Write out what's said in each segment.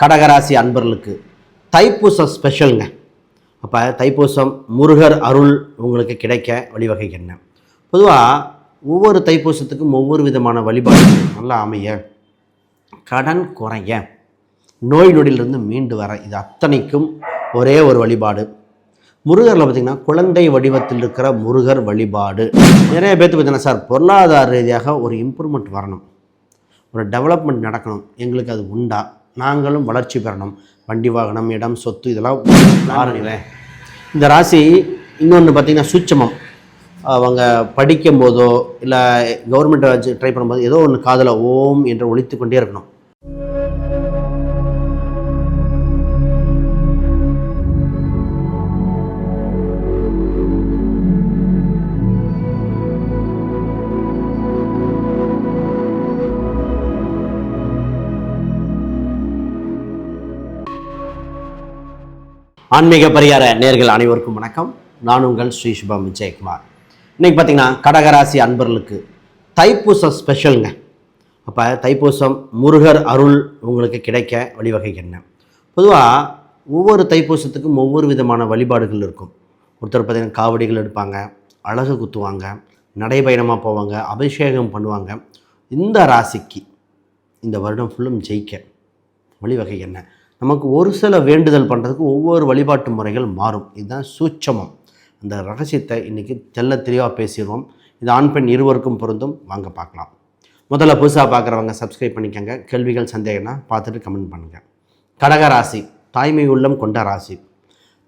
கடகராசி அன்பர்களுக்கு தைப்பூசம் ஸ்பெஷலுங்க அப்போ தைப்பூசம் முருகர் அருள் உங்களுக்கு கிடைக்க வழிவகை என்ன? பொதுவாக ஒவ்வொரு தைப்பூசத்துக்கும் ஒவ்வொரு விதமான வழிபாடு நல்லா அமைய கடன் குறைய நோய் நொடியிலிருந்து மீண்டு வர இது அத்தனைக்கும் ஒரே ஒரு வழிபாடு. முருகரில் பார்த்திங்கன்னா குழந்தை வடிவத்தில் இருக்கிற முருகர் வழிபாடு. நிறைய பேர்த்து பார்த்தீங்கன்னா சார் பொருளாதார ரீதியாக ஒரு இம்ப்ரூவ்மெண்ட் வரணும். ஒரு டெவலப்மெண்ட் நடக்கணும். எங்களுக்கு அது உண்டா? நாங்களும் வளர்ச்சி பெறணும். வண்டி வாகனம் இடம் சொத்து இதெல்லாம் பாருங்களேன் இந்த ராசி இன்னொன்று பார்த்தீங்கன்னா சுச்சமம் அவங்க படிக்கும் போதோ இல்லை கவர்மெண்ட்டை ட்ரை பண்ணும்போது ஏதோ ஒன்று காதில் ஓம் என்று ஒழித்து கொண்டே இருக்கணும். ஆன்மீக பரிகார நேர்கள் அனைவருக்கும் வணக்கம். நான் உங்கள் ஸ்ரீ சுபம் விஜயகுமார். இன்றைக்கி பார்த்தீங்கன்னா கடகராசி அன்பர்களுக்கு தைப்பூசம் ஸ்பெஷலுங்க அப்போ தைப்பூசம் முருகர் அருள் உங்களுக்கு கிடைக்க வழிவகை என்ன? பொதுவாக ஒவ்வொரு தைப்பூசத்துக்கும் ஒவ்வொரு விதமான வழிபாடுகள் இருக்கும். ஒருத்தர் பார்த்தீங்கன்னா காவடிகள் எடுப்பாங்க அழகு குத்துவாங்க நடைபயணமாக போவாங்க அபிஷேகம் பண்ணுவாங்க. இந்த ராசிக்கு இந்த வருடம் ஃபுல்லும் ஜெயிக்க வழிவகை என்ன? நமக்கு ஒரு சில வேண்டுதல் பண்ணுறதுக்கு ஒவ்வொரு வழிபாட்டு முறைகள் மாறும். இதுதான் சூட்சமம். அந்த ரகசியத்தை இன்றைக்கி தெள்ள தெளிவாக பேசிடுவோம் இது ஆண் பெண் இருவருக்கும் பொருந்தும். வாங்க பார்க்கலாம். முதல்ல புதுசாக பார்க்குறவங்க சப்ஸ்கிரைப் பண்ணிக்கோங்க. கேள்விகள் சந்தேகம்னா பார்த்துட்டு கமெண்ட் பண்ணுங்கள் கடக ராசி தாய்மை உள்ளம் கொண்ட ராசி.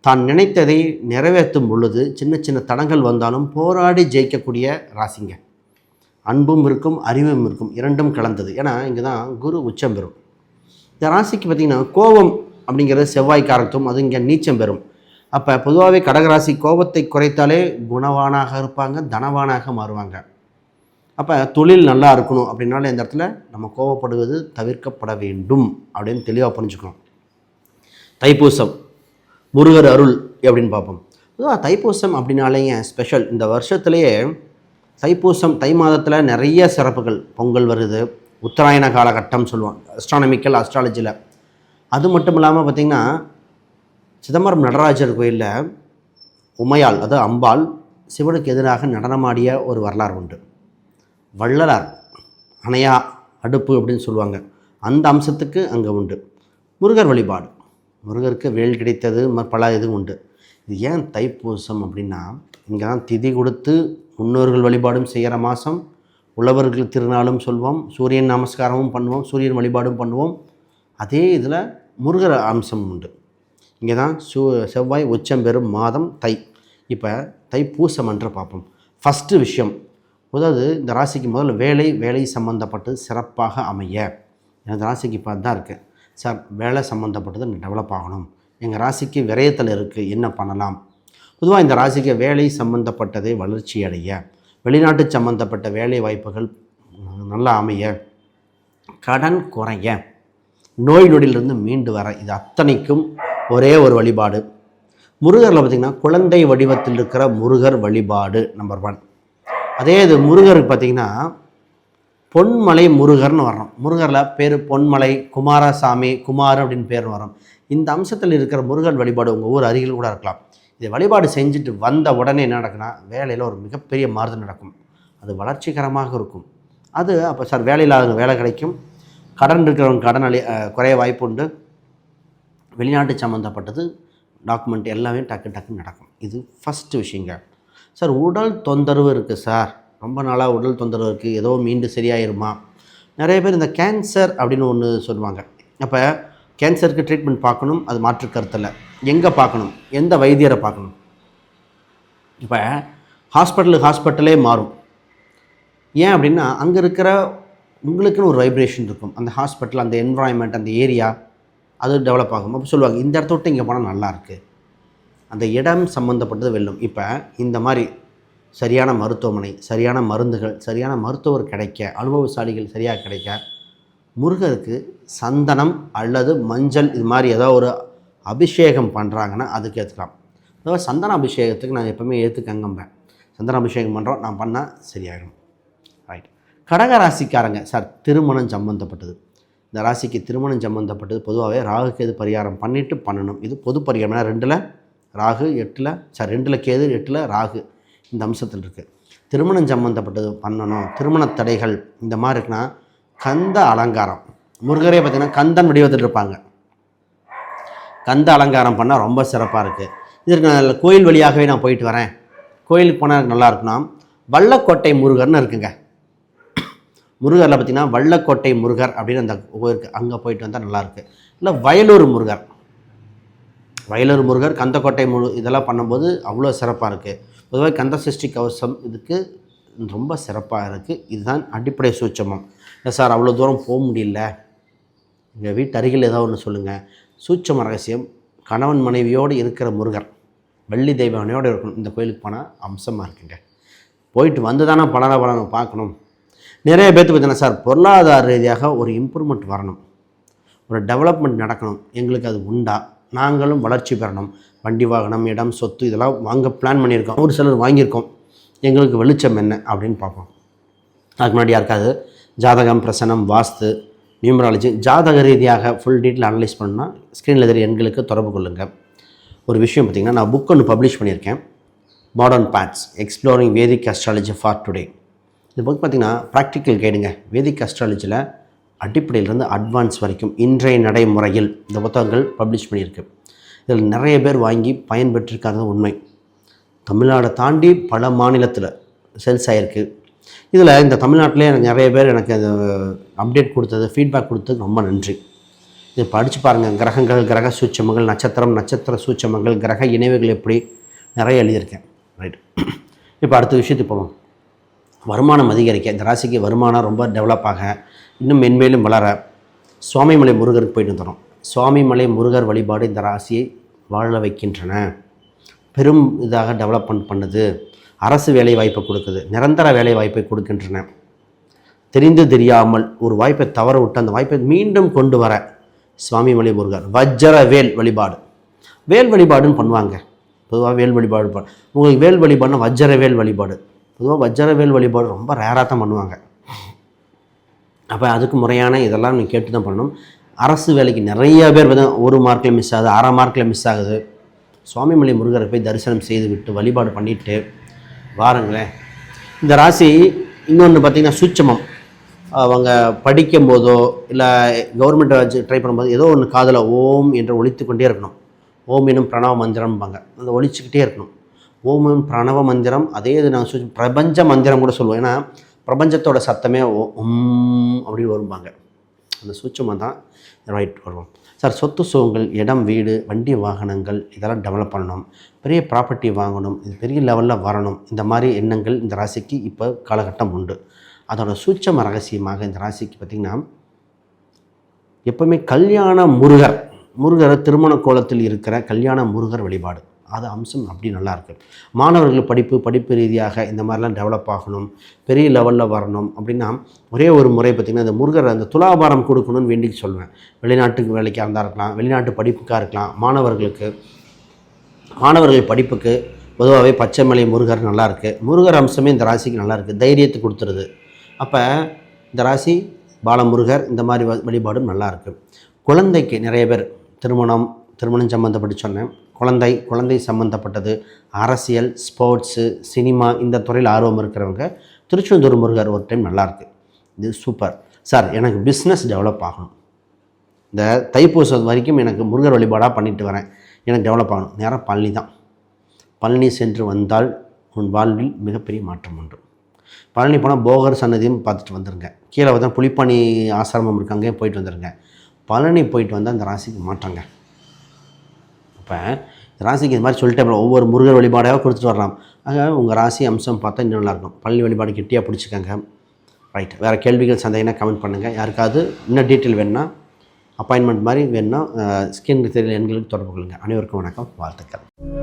தான் நினைத்ததை நிறைவேற்றும் பொழுது சின்ன சின்ன தடங்கள் வந்தாலும் போராடி ஜெயிக்கக்கூடிய ராசிங்க. அன்பும் இருக்கும் அறிவும் இருக்கும். இரண்டும் கலந்தது. ஏன்னா இங்கே தான் குரு உச்சம் பெறும். இந்த ராசிக்கு பார்த்திங்கன்னா கோபம் அப்படிங்கிறது செவ்வாய்க்காரத்தும் அது இங்கே நீச்சம் பெறும். அப்போ பொதுவாகவே கடகராசி கோபத்தை குறைத்தாலே குணவானாக இருப்பாங்க தனவானாக மாறுவாங்க. அப்போ தொழில் நல்லா இருக்கணும் அப்படின்னாலே இந்த இடத்துல நம்ம கோபப்படுவது தவிர்க்கப்பட வேண்டும் அப்படின்னு தெளிவாக புரிஞ்சுக்கணும். தைப்பூசம் முருகர் அருள் அப்படின்னு பார்ப்போம். பொதுவாக தைப்பூசம் அப்படின்னாலேங்க ஸ்பெஷல் இந்த வருஷத்துலேயே தைப்பூசம் தை மாதத்தில் நிறைய சிறப்புகள் பொங்கல் வருது. உத்தராயண காலகட்டம் சொல்லுவோம் அஸ்ட்ரானமிக்கல் அஸ்ட்ராலஜியில் அது மட்டும் இல்லாமல் பார்த்திங்கன்னா சிதம்பரம் நடராஜர் கோயிலில் உமையாள் அதாவது அம்பாள் சிவனுக்கு எதிராக நடனமாடிய ஒரு வரலாறு உண்டு. வள்ளலார் அணையா அடுப்பு அப்படின்னு சொல்லுவாங்க. அந்த அம்சத்துக்கு அங்கே உண்டு. முருகர் வழிபாடு. முருகருக்கு வேல் கிடைத்தது பல இது உண்டு. இது ஏன் தைப்பூசம் அப்படின்னா இங்கே தான் திதி கொடுத்து முன்னோர்கள் வழிபாடும் செய்கிற மாதம் உழவர்கள் திருநாளும் சொல்வோம் சூரியன் நமஸ்காரமும் பண்ணுவோம் சூரியன் வழிபாடும் பண்ணுவோம். அதே இதில் முருகர் அம்சம் உண்டு. இங்கே தான் சூ செவ்வாய் உச்சம் பெறும் மாதம் தை. இப்போ தைப்பூசம் என்று பார்ப்போம். ஃபஸ்ட்டு விஷயம் அதாவது இந்த ராசிக்கு முதல்ல வேலை வேலை சம்மந்தப்பட்டு சிறப்பாக அமைய. எனது ராசிக்கு இப்போ தான் இருக்குது சார் வேலை சம்மந்தப்பட்டது டெவலப் ஆகணும். எங்கள் ராசிக்கு விரயத்தில் இருக்குது என்ன பண்ணலாம்? பொதுவாக இந்த ராசிக்கு வேலை சம்மந்தப்பட்டதை வளர்ச்சி அடைய. வெளிநாட்டு சம்மந்தப்பட்ட வேலை வாய்ப்புகள் நல்லா அமைய கடன் குறைய நோய் நொடியிலிருந்து மீண்டு வர இது அத்தனைக்கும் ஒரே ஒரு வழிபாடு. முருகரில் பார்த்திங்கன்னா குழந்தை வடிவத்தில் இருக்கிற முருகர் வழிபாடு நம்பர் ஒன் அதே இது முருகருக்கு பார்த்திங்கன்னா பொன்மலை முருகர்னு வர்றோம். முருகரில் பேர் பொன்மலை குமாரசாமி குமார் அப்படின்னு பேர் வரும் இந்த அம்சத்தில் இருக்கிற முருகன் வழிபாடு உங்கள் ஊர் அருகில் கூட இருக்கலாம். இதை வழிபாடு செஞ்சுட்டு வந்த உடனே என்ன நடக்குன்னா வேலையில் ஒரு மிகப்பெரிய மாறுதல் நடக்கும். அது வளர்ச்சிகரமாக இருக்கும். அது அப்போ சார் வேலையில்லாதவங்க வேலை கிடைக்கும். கடன் இருக்கிறவங்க கடன் அழி குறைய வாய்ப்பு உண்டு. வெளிநாட்டு சம்மந்தப்பட்டது டாக்குமெண்ட் எல்லாமே டக்கு டக்கு நடக்கும். இது ஃபஸ்ட்டு விஷயங்க. சார் உடல் தொந்தரவு இருக்குது சார். ரொம்ப நாளாக உடல் தொந்தரவு இருக்குது ஏதோ மீண்டு சரியாயிருமா? நிறைய பேர் இந்த கேன்சர் அப்படின்னு ஒன்று சொல்லுவாங்க. அப்போ கேன்சருக்கு ட்ரீட்மெண்ட் பார்க்கணும். அது மாற்று கருத்தில் எங்கே பார்க்கணும்? எந்த வைத்தியரை பார்க்கணும்? இப்போ ஹாஸ்பிட்டலு ஹாஸ்பிட்டலே மாறும். ஏன் அப்படின்னா அங்கே இருக்கிற உங்களுக்குன்னு ஒரு வைப்ரேஷன் இருக்கும். அந்த ஹாஸ்பிட்டல் அந்த என்வரான்மெண்ட் அந்த ஏரியா அது டெவலப் ஆகும். அப்போ சொல்லுவாங்க இந்த இடத்த விட்டு இங்கே போனால் நல்லாயிருக்கு அந்த இடம் சம்மந்தப்பட்டது வெல்லும். இப்போ இந்த மாதிரி சரியான மருத்துவமனை சரியான மருந்துகள் சரியான மருத்துவர் கிடைக்க அனுபவசாலிகள் சரியாக கிடைக்க முருகருக்கு சந்தனம் அல்லது மஞ்சள் இது மாதிரி ஏதோ ஒரு அபிஷேகம் பண்ணுறாங்கன்னா அதுக்கு ஏற்றுக்கலாம் அதாவது சந்தன அபிஷேகத்துக்கு நான் எப்போவுமே ஏற்றுக்கங்கம்பேன் சந்தன அபிஷேகம் பண்ணுறோம் நான் பண்ணால் சரியாயிடும் ரைட் கடகராசிக்காரங்க சார் திருமணம் சம்மந்தப்பட்டது இந்த ராசிக்கு திருமணம் சம்மந்தப்பட்டது பொதுவாகவே ராகு கேது பரிகாரம் பண்ணிவிட்டு பண்ணணும். இது பொது பரிகாரம்னா ரெண்டில் ராகு எட்டில் சார் ரெண்டில் கேது எட்டில் ராகு. இந்த அம்சத்தில் இருக்குது திருமணம் சம்மந்தப்பட்டது பண்ணணும். திருமண தடைகள் இந்த மாதிரி இருக்குன்னா கந்த அலங்காரம். முருகரே பார்த்திங்கன்னா கந்தன் வடிவத்தில் இருப்பாங்க. கந்த அலங்காரம் பண்ணால் ரொம்ப சிறப்பாக இருக்குது இதற்கு நான் கோயில் வழியாகவே நான் போயிட்டு வரேன். கோயிலுக்கு போனால் நல்லா இருக்குன்னா வல்லக்கோட்டை முருகர்னு இருக்குங்க. முருகரில் பார்த்திங்கன்னா வல்லக்கோட்டை முருகர் அப்படின்னு அந்த கோயிலுக்கு அங்கே போயிட்டு வந்தால் நல்லாயிருக்கு இல்லை வயலூர் முருகர். வயலூர் முருகர் கந்தக்கோட்டை முரு இதெல்லாம் பண்ணும்போது அவ்வளோ சிறப்பாக இருக்குது பொதுவாக கந்த சிருஷ்டி கவசம் இதுக்கு ரொம்ப சிறப்பாக இருக்குது இதுதான் அடிப்படை சூட்சமம். இல்லை சார் அவ்வளோ தூரம் போக முடியல. எங்கள் வீட்டு அருகில் ஏதோ ஒன்று சொல்லுங்கள் சூட்சம ரகசியம் கணவன் மனைவியோடு இருக்கிற முருகர் வெள்ளி தெய்வனையோடு இருக்கணும். இந்த கோயிலுக்கு போனால் அம்சமாக இருக்குங்க போயிட்டு வந்து தானே பலன பலனை பார்க்கணும். நிறைய பேர்த்து பார்த்தீங்கன்னா சார் பொருளாதார ரீதியாக ஒரு இம்ப்ரூவ்மெண்ட் வரணும். ஒரு டெவலப்மெண்ட் நடக்கணும். எங்களுக்கு அது உண்டா? நாங்களும் வளர்ச்சி பெறணும். வண்டி வாகனம் இடம் சொத்து இதெல்லாம் வாங்க பிளான் பண்ணியிருக்கோம். ஒரு சிலர் வாங்கியிருக்கோம். எங்களுக்கு வெளிச்சம் என்ன அப்படின்னு பார்ப்போம். அதுக்கு முன்னாடி யாருக்காவது ஜாதகம் பிரசனம் வாஸ்து நியூமராலஜி. ஜாதக ரீதியாக ஃபுல் டீட்டெயில் அனலைஸ் பண்ணால் ஸ்க்ரீனில் தெரிய எண்களுக்கு தொடர்பு கொள்ளுங்கள் ஒரு விஷயம் பார்த்திங்கன்னா நான் புக் ஒன்று பப்ளிஷ் பண்ணியிருக்கேன். Modern paths exploring Vedic astrology for today இந்த புக் பார்த்திங்கன்னா ப்ராக்டிக்கல் கைடுங்க வேதிக் அஸ்ட்ராலஜியில் அடிப்படையிலிருந்து அட்வான்ஸ் வரைக்கும் இன்றைய நடைமுறையில் இந்த புத்தகங்கள் பப்ளிஷ் பண்ணியிருக்கு. இதில் நிறைய பேர் வாங்கி பயன்பெற்றிருக்காங்க உண்மை. தமிழ்நாடை தாண்டி பல மாநிலத்தில் சேல்ஸ் ஆகிருக்கு இதில் இந்த தமிழ்நாட்டிலே எனக்கு நிறைய பேர் எனக்கு அது அப்டேட் கொடுத்தது ஃபீட்பேக் கொடுத்தது ரொம்ப நன்றி. இது படித்து பாருங்கள் கிரகங்கள் கிரக சூட்சமங்கள் நட்சத்திரம் நட்சத்திர சூட்சமங்கள் கிரக இணைவுகள் எப்படி? நிறைய எழுதியிருக்கேன். ரைட் இப்போ அடுத்த விஷயத்துக்கு போவோம். வருமானம் அதிகரிக்க இந்த ராசிக்கு வருமானம் ரொம்ப டெவலப் ஆக இன்னும் மென்மேலும் வளர சுவாமிமலை முருகருக்கு போயிட்டு வந்துடும் சுவாமிமலை முருகர் வழிபாடு இந்த ராசியை வாழ வைக்கின்றன. பெரும் இதாக டெவலப்மெண்ட் பண்ணுது. அரசு வேலை வாய்ப்பை கொடுக்குது நிரந்தர வேலை வாய்ப்பை கொடுக்கின்றன. தெரிந்து தெரியாமல் ஒரு வாய்ப்பை தவற விட்டு அந்த வாய்ப்பை மீண்டும் கொண்டு வர சுவாமிமலை முருகர் வஜ்ர வேல் வழிபாடு. வேல் வழிபாடுன்னு பண்ணுவாங்க. பொதுவாக வேல் வழிபாடு உங்களுக்கு வேல் வழிபாடுனா வஜ்ர வேல் வழிபாடு. பொதுவாக வஜ்ர வேல் வழிபாடு ரொம்ப ரேராக தான் பண்ணுவாங்க. அப்போ அதுக்கு முறையான இதெல்லாம் நீங்கள் கேட்டு தான் பண்ணணும். அரசு வேலைக்கு நிறைய பேர் வந்து ஒரு மார்க்கில் மிஸ் ஆகுது அரை மார்க்கில் மிஸ் ஆகுது. சுவாமிமலை முருகரை போய் தரிசனம் செய்து விட்டு வழிபாடு பண்ணிவிட்டு வாருங்களேன். இந்த ராசி இன்னொன்று பார்த்தீங்கன்னா சூட்சமம். அவங்க படிக்கும் போதோ இல்லை கவர்மெண்ட்டை வச்சு ட்ரை பண்ணும்போது ஏதோ ஒன்று காதில் ஓம் என்று ஒழித்து கொண்டே இருக்கணும். ஓம் எனும் பிரணவ மந்திரம்பாங்க. அந்த ஒழிச்சுக்கிட்டே இருக்கணும். ஓம் எனும் பிரணவ மந்திரம் அதே இது நாங்கள் சொல்லி பிரபஞ்ச மந்திரம் கூட சொல்லுவோம். ஏன்னா பிரபஞ்சத்தோட சத்தமே ஓ உம் அப்படின்னு வரும்பாங்க. அந்த சூட்சமாக தான் ரைட் வருவோம். சார் சொத்து சுகங்கள் இடம் வீடு வண்டி வாகனங்கள் இதெல்லாம் டெவலப் பண்ணணும். பெரிய ப்ராப்பர்ட்டி வாங்கணும். இது பெரிய லெவலில் வரணும். இந்த மாதிரி எண்ணங்கள் இந்த ராசிக்கு இப்போ காலகட்டம் உண்டு. அதோட சூட்சம ரகசியமாக இந்த ராசிக்கு பார்த்திங்கன்னா எப்போவுமே கல்யாண முருகர் முருகர் திருமண கோலத்தில் இருக்கிற கல்யாண முருகர் வழிபாடு. அது அம்சம் அப்படி நல்லாயிருக்கு மாணவர்கள் படிப்பு படிப்பு ரீதியாக இந்த மாதிரிலாம் டெவலப் ஆகணும் பெரிய லெவலில் வரணும் அப்படின்னா ஒரே ஒரு முறை பார்த்திங்கன்னா இந்த முருகர் அந்த துலாபாரம் கொடுக்கணும்னு வேண்டி சொல்லுவேன் வெளிநாட்டுக்கு வேலைக்காக இருந்தால் இருக்கலாம் வெளிநாட்டு படிப்புக்காக இருக்கலாம் மாணவர்களுக்கு மாணவர்கள் படிப்புக்கு பொதுவாகவே பச்சைமலை முருகர் நல்லாயிருக்கு முருகர் அம்சமே இந்த ராசிக்கு நல்லா இருக்குது தைரியத்தை கொடுத்துருது. அப்போ இந்த ராசி பாலமுருகர் இந்த மாதிரி வ- வழிபாடும் நல்லாயிருக்கு குழந்தைக்கு நிறைய பேர் திருமணம் திருமணம் சம்மந்தப்பட்டு சொன்னேன். குழந்தை குழந்தை சம்மந்தப்பட்டது அரசியல் ஸ்போர்ட்ஸு சினிமா இந்த துறையில் ஆர்வம் இருக்கிறவங்க திருச்செந்தூர் முருகர் ஒரு டைம் நல்லாயிருக்கு இது சூப்பர் சார் எனக்கு பிஸ்னஸ் டெவலப் ஆகணும். இந்த தைப்பூசம் வரைக்கும் எனக்கு முருகர் வழிபாடாக பண்ணிட்டு வரேன். எனக்கு டெவலப் ஆகணும். நேராக பழனி தான். பழனி சென்று வந்தால் உன் வாழ்வில் மிகப்பெரிய மாற்றம் உண்டு. பழனி போனால் போகர் சன்னதியும் பார்த்துட்டு வந்துருங்க. கீழே வந்து புலிப்பாணி ஆசிரமம் இருக்கு அங்கேயும் போயிட்டு வந்துருங்க. பழனி போயிட்டு வந்தால் அந்த ராசிக்கு மாற்றங்க. அப்போ ராசிக்கு இந்த மாதிரி சொல்லிட்டே ஒவ்வொரு முருகர் வழிபாடாக கொடுத்துட்டு வரலாம். ஆக உங்கள் ராசி அம்சம் பார்த்தா இன்னும் நல்லாயிருக்கும் பள்ளி வழிபாடு கெட்டியாக பிடிச்சிக்கங்க. ரைட் வேறு கேள்விகள் சந்தேகம்னா கமெண்ட் பண்ணுங்கள் யாருக்காவது இன்னும் டீட்டெயில் வேணுன்னா அப்பாயின்மெண்ட் மாதிரி வேணும்னா ஸ்கின் தெரியல எண்களுக்கு தொடர்பு கொள்ளுங்கள் அனைவருக்கும் வணக்கம். வாழ்த்துக்கள்.